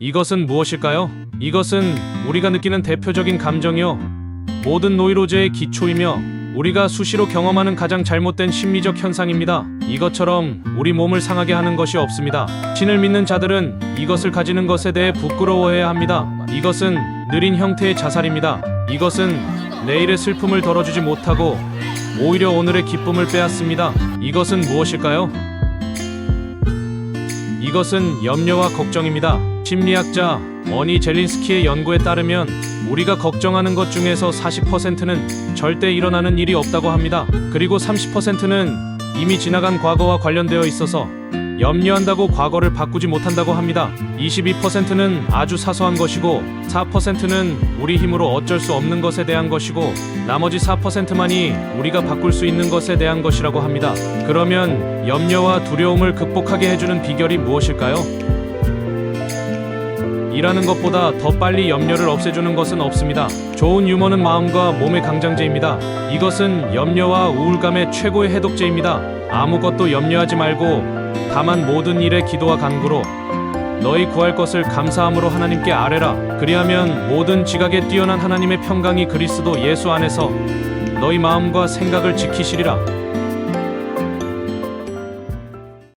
이것은 무엇일까요? 이것은 우리가 느끼는 대표적인 감정이요. 모든 노이로제의 기초이며 우리가 수시로 경험하는 가장 잘못된 심리적 현상입니다. 이것처럼 우리 몸을 상하게 하는 것이 없습니다. 신을 믿는 자들은 이것을 가지는 것에 대해 부끄러워해야 합니다. 이것은 느린 형태의 자살입니다. 이것은 내일의 슬픔을 덜어주지 못하고 오히려 오늘의 기쁨을 빼앗습니다. 이것은 무엇일까요? 이것은 염려와 걱정입니다. 심리학자 어니 젤린스키의 연구에 따르면 우리가 걱정하는 것 중에서 40%는 절대 일어나는 일이 없다고 합니다. 그리고 30%는 이미 지나간 과거와 관련되어 있어서 염려한다고 과거를 바꾸지 못한다고 합니다. 22%는 아주 사소한 것이고 4%는 우리 힘으로 어쩔 수 없는 것에 대한 것이고 나머지 4%만이 우리가 바꿀 수 있는 것에 대한 것이라고 합니다. 그러면 염려와 두려움을 극복하게 해주는 비결이 무엇일까요? 일하는 것보다 더 빨리 염려를 없애주는 것은 없습니다. 좋은 유머는 마음과 몸의 강장제입니다. 이것은 염려와 우울감의 최고의 해독제입니다. 아무것도 염려하지 말고 다만 모든 일에 기도와 간구로 너희 구할 것을 감사함으로 하나님께 아뢰라. 그리하면 모든 지각에 뛰어난 하나님의 평강이 그리스도 예수 안에서 너희 마음과 생각을 지키시리라.